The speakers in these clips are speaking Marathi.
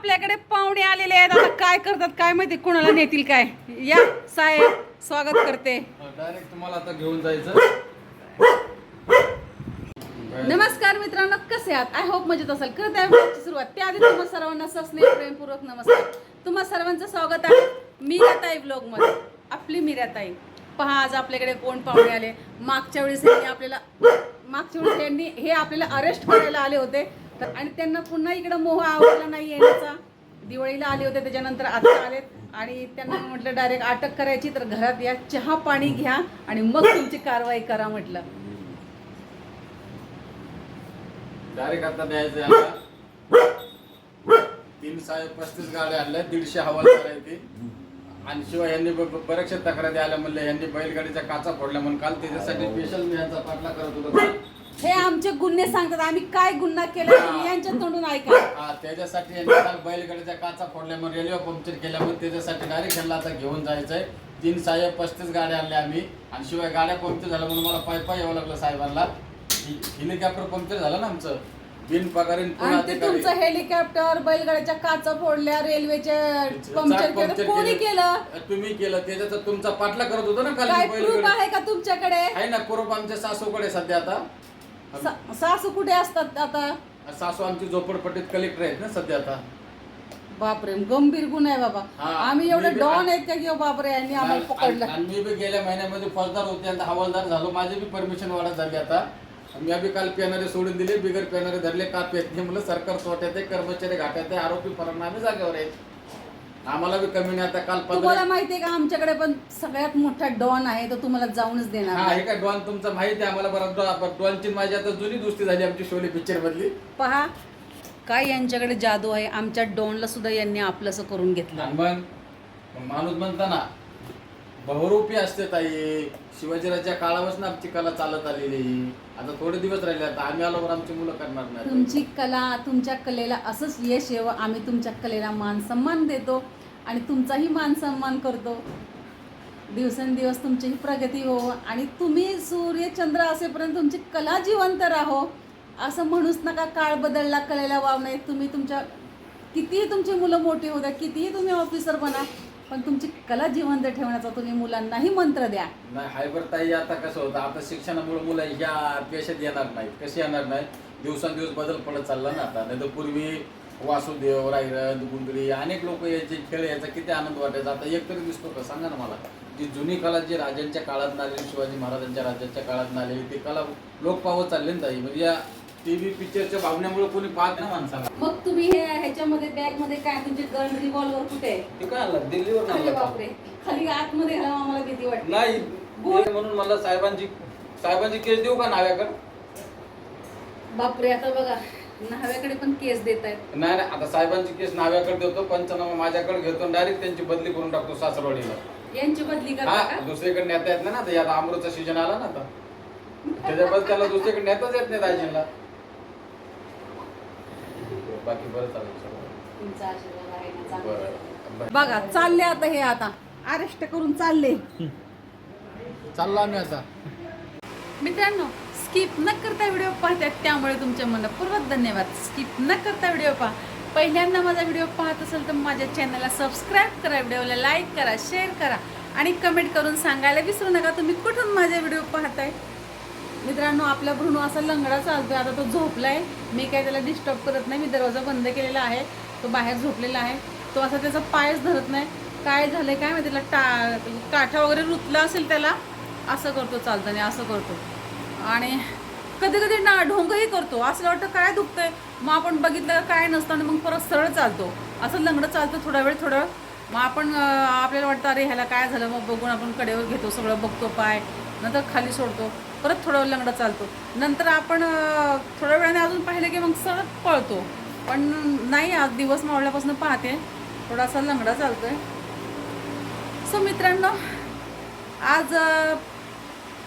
आपल्याकडे पाहुणे आलेले आहेत. आता काय करतात काय माहिती कोणाला नेतील काय? या साहेब स्वागत करते. डायरेक्ट तुम्हाला आता घेऊन जायचं. नमस्कार मित्रांनो कसे आहात? आय होप मजेत असाल. करत आहे सुरुवात. त्याआधी तुम्हा सर्वांना सस्नेह प्रेमपूर्वक नमस्कार. तुम्हा सर्वांचं स्वागत आहे मीराताई ब्लॉगमध्ये. आपली मीराताई. पहा आज आपल्याकडे कोण पाहुणे आले? मागच्या वेळेस यांनी आपल्याला मागच्या वेळेस यांनी हे आपल्याला अरेस्ट करायला आले होते. तर आणि त्यांना पुन्हा इकडं मोह आवडला नाही येण्याचा. दिवाळीला आले होते त्याच्यानंतर आता आलेत. आणि त्यांना म्हटलं डायरेक्ट अटक करायची तर घरात या चहा पाणी घ्या आणि मग तुमची कारवाई करा म्हटलं. डायरेक्ट आता द्यायचं याला तीन साडे पस्तीस गाड्या आणल्या दीडशे हवालदार आहेत ते. आणि शिवाय यांनी ब- ब- बऱ्याचशा तक्रारी आल्या म्हणल्या यांनी बैलगाडीचा काचा फोडला म्हणून. काल त्याच्यासाठी स्पेशल मी यांचा पाठला करत होतो. हे आमचे गुन्हे सांगतात. आम्ही काय गुन्हा केला तुम्ही यांच्या तोंडून ऐका. हा त्याच्यासाठी यांनी काल बैलगाडीच्या काचा फोडल्या म्हणून रेल्वे पंक्चर केल्या म्हणून त्याच्यासाठी डायरेक्ट आता घेऊन जायचंय. तीन साहेब पस्तीस गाड्या आणल्या आम्ही. आणि शिवाय गाड्या पंक्चर झाल्या म्हणून मला पाय पाय यावं लागलं साहेबांना. हेलिकॉप्टर पंक्चर झालं ना आमचं. बिन पगारी आणि ते तुमचं हेलिकॉप्टर बैलगाड्याच्या काचा फोडल्या रेल्वेचे पंक्चर केलं कोणी केलं? तुम्ही केलं. त्याच्यात तुमचा पाठला करत होतो ना काल काय प्रूफ आहे का तुमच्याकडे? आहे ना कुरूप आमच्या सासूकडे सध्या आता. सा- सासू कुठे असतात आता? सासू आमची झोपडपट्टीत कलेक्टर आहेत ना सध्या आता. बापरे गंभीर गुन्हा आहे बाबा. हा, आम्ही एवढे मी डॉन आहेत का की बापरे यांनी आम्हाला आणि- पकडलं? आणि मी बी गेल्या महिन्यामध्ये फौजदार होते आणि हवालदार झालो. माझी बी परमिशन वाढत झाली आता. मी बी काल पेनारे सोडून दिले बिगर पेनारे धरले का पेत नाही म्हणलं सरकार तोट्यात आहे कर्मचारी घाट्यात आहे आरोपी परिणामी जागेवर आहेत. आम्हाला बी कमी नाही आता काल तुम्हाला पंधरा माहितीये का? आमच्याकडे पण सगळ्यात मोठा डॉन आहे तो तुम्हाला जाऊनच देणार हा नाही. हे काय डॉन तुमचं माहिती आहे? आम्हाला बरं डॉनची माझी आता जुनी दोस्ती झाली आमची शोले पिक्चर मधली. पहा काय यांच्याकडे जादू आहे? आमच्या डॉनला सुद्धा यांनी आपलंसं करून घेतलं. आणि मग मग माणूस म्हणता ना बहुरूपी असते ताई. शिवाजीराच्या काळापासून आमची कला चालत आलेली आता थोडे दिवस राहिले आता आम्ही आल्यावर आमची मुलं करणार नाही. तुमची कला तुमच्या कलेला असंच यश येवं. आम्ही तुमच्या कलेला मान सन्मान देतो आणि तुमचाही मान सन्मान करतो. दिवसेंदिवस तुमचीही प्रगती हो आणि तुम्ही सूर्य चंद्र असेपर्यंत तुमची कला जिवंत राहो. असं म्हणूच नका काळ बदलला कलेला वाव नाही. तुम्ही तुमच्या कितीही तुमची मुलं मोठी होऊ द्या कितीही तुम्ही ऑफिसर बना पण तुमची कला जिवंत ठेवण्याचा तुम्ही मुलांनाही मंत्र द्या. नाही हायबर ताई आता कसं होतं आता शिक्षणामुळे मुलं ह्या पेशात येणार नाहीत. कशी येणार नाही दिवसांदिवस बदल पडत चालला ना आता. नाही तर पूर्वी वासुदेव रायरंद गुंडरी अनेक लोक यायचे खेळ यायचा किती आनंद वाटायचा. आता एक तरी दिसतो का? सांगा ना मला. जी जुनी कला जी राजांच्या काळात आलेली शिवाजी महाराजांच्या राज्याच्या काळात आलेली ती कला लोक पावत चालले ना ताई. म्हणजे या टीव्ही पिक्चरच्या भावनेमुळे कोणी पाहत ना माणसाला. मग तुम्ही हे ह्याच्यामध्ये बॅगमध्ये काय तुमचे गन रिव्हॉल्वर कुठे? आहे ते काय आलं? दिल्लीवर अरे बापरे. खाली आतमध्ये घाला आम्हाला भीती वाटते. नाही बोल. म्हणून मला साहेबांची साहेबांची केस देऊ का नाव्याकडे? बापरे आता बघा. न्हाव्याकडे पण केस देत आहेत नाही नाही आता साहेबांची केस नाव्याकडे देतो पंचनामा माझ्याकडे घेतो डायरेक्ट त्यांची बदली करून टाकतो सासरवाडीला. यांची बदली करता हा का? दुसरीकडे नेता येत नाही ना आता यात अमृतचा सीजन आला ना आता. त्याच्याबद्दल त्याला दुसरीकडे नेताच येत नाही दाजींना बाकी बरं चालेल सर्व. तुमचा आशीर्वाद आहे ना चांगला. बरं. बघा चालले आता हे आता. अरेस्ट करून चालले. चाललो आम्ही आता. मित्रांनो स्किप न करता व्हिडिओ पाहतात त्यामुळे तुमच्या मनपूर्वक धन्यवाद. स्किप न करता व्हिडिओ पहा. पहिल्यांदा माझा व्हिडिओ पाहत असेल तर माझ्या चॅनलला सबस्क्राईब करा व्हिडिओला लाईक करा शेअर करा. आणि कमेंट करून सांगायला विसरू नका. तुम्ही कुठून माझे व्हिडिओ पाहताय? मित्रांनो आपला भ्रूण असा लंगडा चालतोय. आता तो झोपलाय. मी काय त्याला डिस्टर्ब करत नाही. मी दरवाजा बंद केलेला आहे. तो बाहेर झोपलेला आहे. तो असा त्याचा पायच धरत नाही. काय झालंय काय माहिती त्याला टा काठा वगैरे रुतला असेल त्याला असं करतो चालताना असं करतो. आणि कधी कधी ना ढोंगही करतो. असं वाटतं काय दुखतंय? मग आपण बघितलं काय नसतं आणि मग परत सरळ चालतो. असं लंगडं चालतं थोडा वेळ थोडं मग आपण आपल्याला वाटतं अरे ह्याला काय झालं? मग बघून आपण कडेवर घेतो सगळं बघतो पाय. नंतर खाली सोडतो परत थोडा वेळ लंगडा चालतो. नंतर आपण थोड्या वेळाने अजून पाहिलं की मग सडक पळतो. पण नाही आज दिवस मावळल्यापासून पाहते थोडासा लंगडा चालतो आहे सो मित्रांनो आज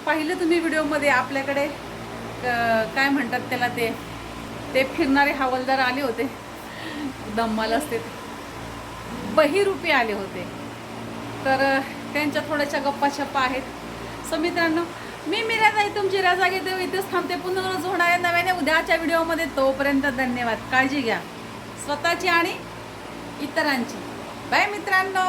पाहिलं तुम्ही व्हिडिओमध्ये आपल्याकडे काय म्हणतात त्याला ते ते फिरणारे हवालदार आले होते. दम्माल असते बहिरूपी आले होते. तर त्यांच्या थोड्याशा गप्पा छप्पा आहेत. सो मित्रांनो मी मीराताई तुमची रजा घेते. इथेच थांबते. पुन्हा रोज आहे नव्याने उद्याच्या व्हिडिओमध्ये. तोपर्यंत धन्यवाद. काळजी घ्या. स्वतःची आणि इतरांची. बाय मित्रांनो!